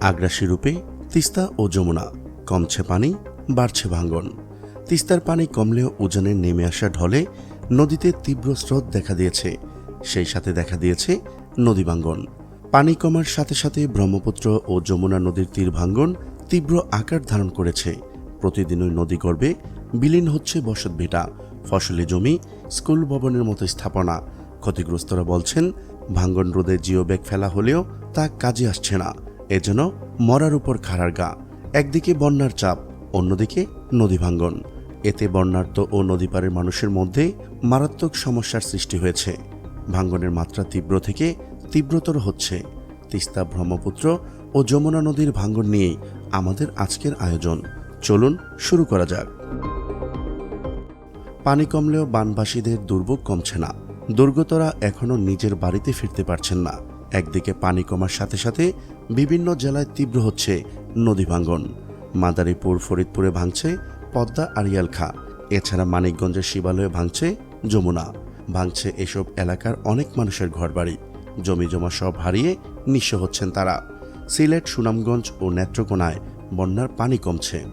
আগ্রাসী রূপে তিস্তা ও যমুনা, কমছে পানি, বাড়ছে ভাঙ্গন। তিস্তার পানি কমলেও উজানের নেমে আসা ঢলে নদীতে তীব্র স্রোত দেখা দিয়েছে। সেই সাথে দেখা দিয়েছে নদী ভাঙ্গন। পানি কমার সাথে সাথে ব্রহ্মপুত্র ও যমুনা নদীর তীর ভাঙ্গন তীব্র আকার ধারণ করেছে। প্রতিদিনই নদী গর্ভে বিলীন হচ্ছে বসতভিটা ফসলি জমি, স্কুল ভবনের মতো স্থাপনা। ক্ষতিগ্রস্তরা বলছেন, ভাঙ্গন রোদে জিও ব্যাগ ফেলা হলেও তা কাজে আসছে না। এজন্য মরার উপর খাড়ার গা, একদিকে বন্যার চাপ, অন্যদিকে নদী ভাঙ্গন। এতে বন্যার্ত ও নদীপাড়ের মানুষের মধ্যে মারাত্মক সমস্যার সৃষ্টি হয়েছে। ভাঙ্গনের মাত্রা তীব্র থেকে তীব্রতর হচ্ছে। তিস্তা ব্রহ্মপুত্র ও যমুনা নদীর ভাঙ্গন নিয়েই আমাদের আজকের আয়োজন। চলুন শুরু করা যাক। পানি কমলেও বানবাসীদের দুর্ভোগ কমছে না। দুর্গতরা এখনও নিজের বাড়িতে ফিরতে পারছেন না। একদিকে পানি কমার সাথে সাথে বিভিন্ন জেলায় তীব্র হচ্ছে নদী ভাঙ্গন। মাদারীপুর, ফরিদপুরে ভাঙছে পদ্মা আড়িয়াল খা। এছাড়া মানিকগঞ্জের শিবালয়ে ভাঙছে যমুনা। ভাঙছে এসব এলাকার অনেক মানুষের ঘরবাড়ি। জমি জমা সব হারিয়ে নিঃস্ব হচ্ছেন তারা। সিলেট, সুনামগঞ্জ ও নেত্রকোনায় বন্যার পানি কমছে।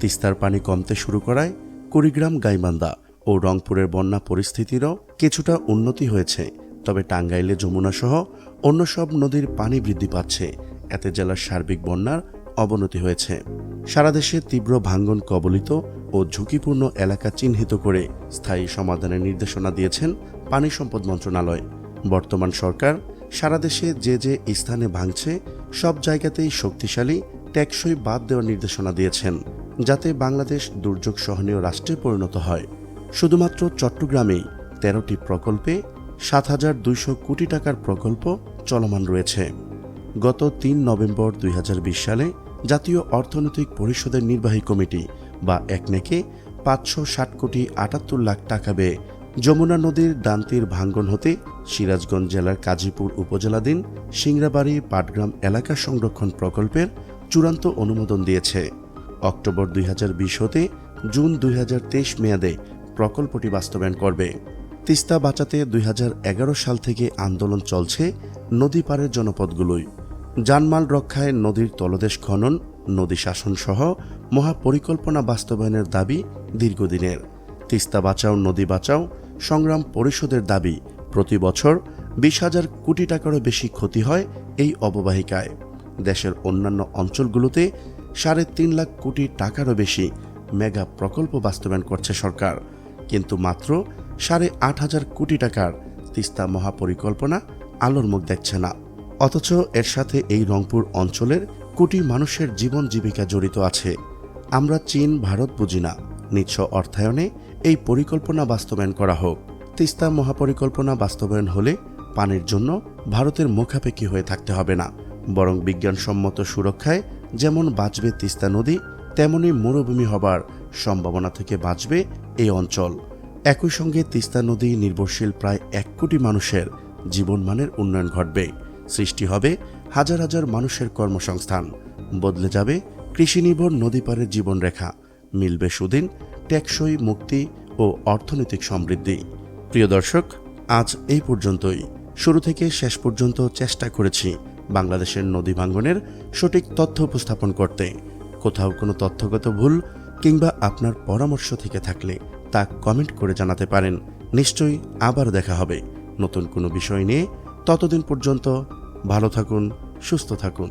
তিস্তার পানি কমতে শুরু করায় কুড়িগ্রাম, গাইবান্ধা ও রংপুরের বন্যা পরিস্থিতিরও কিছুটা উন্নতি হয়েছে। তবে টাঙ্গাইলে যমুনা সহ অন্য সব নদীর পানি বৃদ্ধি পাচ্ছে। এতে জেলার সার্বিক বন্যার অবনতি হয়েছে। সারা দেশে তীব্র ভাঙ্গন কবলিত ও ঝুঁকিপূর্ণ এলাকা চিহ্নিত করে স্থায়ী সমাধানের নির্দেশনা দিয়েছেন পানি সম্পদ মন্ত্রণালয়। বর্তমান সরকার সারা দেশে যে যে স্থানে ভাঙছে, সব জায়গাতেই শক্তিশালী, টেকসই বাদ দেওয়ার নির্দেশনা দিয়েছেন, যাতে বাংলাদেশ দুর্যোগ সহনীয় রাষ্ট্রে পরিণত হয়। শুধুমাত্র চট্টগ্রামেই তেরোটি প্রকল্পে সাত হাজার দুইশো কোটি টাকার প্রকল্প চলমান রয়েছে। গত তিন নভেম্বর দুই হাজার বিশ সালে জাতীয় অর্থনৈতিক পরিষদের নির্বাহী কমিটি বা একনেকে পাঁচশো ষাট কোটি আটাত্তর লাখ টাকা ব্যয়ে যমুনা নদীর দান্তির ভাঙ্গন হতে সিরাজগঞ্জ জেলার কাজীপুর উপজেলাধীন সিংড়াবাড়ি পাটগ্রাম এলাকা সংরক্ষণ প্রকল্পের চূড়ান্ত অনুমোদন দিয়েছে। অক্টোবর দুই হাজার বিশ হতে জুন দুই হাজার তেইশ মেয়াদে প্রকল্পটি বাস্তবায়ন করবে। তিস্তা বাঁচাতে দুই হাজার এগারো সাল থেকে আন্দোলন চলছে নদী পারের জনপদগুলোই জানমাল রক্ষায় নদীর তলদেশ খনন, নদী শাসন সহ মহাপরিকল্পনা বাস্তবায়নের দাবি দীর্ঘদিনের। তিস্তা বাঁচাও, নদী বাঁচাও সংগ্রাম পরিষদের দাবি প্রতি বছর বিশ হাজার কোটি টাকারও বেশি ক্ষতি হয় এই অববাহিকায়। দেশের অন্যান্য অঞ্চলগুলোতে সাড়ে তিন লাখ কোটি টাকারও বেশি মেগা প্রকল্প বাস্তবায়ন করছে সরকার। কিন্তু মাত্র সাড়ে আট হাজার কোটি টাকার তিস্তা মহাপরিকল্পনা আলোর মুখ দেখছে না। অথচ এর সাথে এই রংপুর অঞ্চলের কোটি মানুষের জীবন জীবিকা জড়িত আছে। আমরা চীন, ভারত বুঝি না। নিঃস্ব অর্থায়নে এই পরিকল্পনা বাস্তবায়ন করা হোক। তিস্তা মহাপরিকল্পনা বাস্তবায়ন হলে পানির জন্য ভারতের মুখাপেক্ষী হয়ে থাকতে হবে না। বরং বিজ্ঞানসম্মত সুরক্ষায় যেমন বাঁচবে তিস্তা নদী তেমনি মরুভূমি হবার সম্ভাবনা থেকে বাঁচবে এই অঞ্চল। একই সঙ্গে তিস্তা নদী নির্ভরশীল প্রায় এক কোটি মানুষের জীবনমানের উন্নয়ন ঘটবে। সৃষ্টি হবে হাজার হাজার মানুষের কর্মসংস্থান। বদলে যাবে কৃষিনির্ভর নদী পারের জীবনরেখা। মিলবে সুদিন, টেকসই মুক্তি ও অর্থনৈতিক সমৃদ্ধি। প্রিয় দর্শক, আজ এই পর্যন্তই। শুরু থেকে শেষ পর্যন্ত চেষ্টা করেছি বাংলাদেশের নদী ভাঙ্গনের সঠিক তথ্য উপস্থাপন করতে। কোথাও কোনো তথ্যগত ভুল কিংবা আপনার পরামর্শ থেকে থাকলে তা কমেন্ট করে জানাতে পারেন। নিশ্চয়ই আবার দেখা হবে। নতুন কোনো বিষয় নিয়ে ততদিন পর্যন্ত ভালো থাকুন, সুস্থ থাকুন।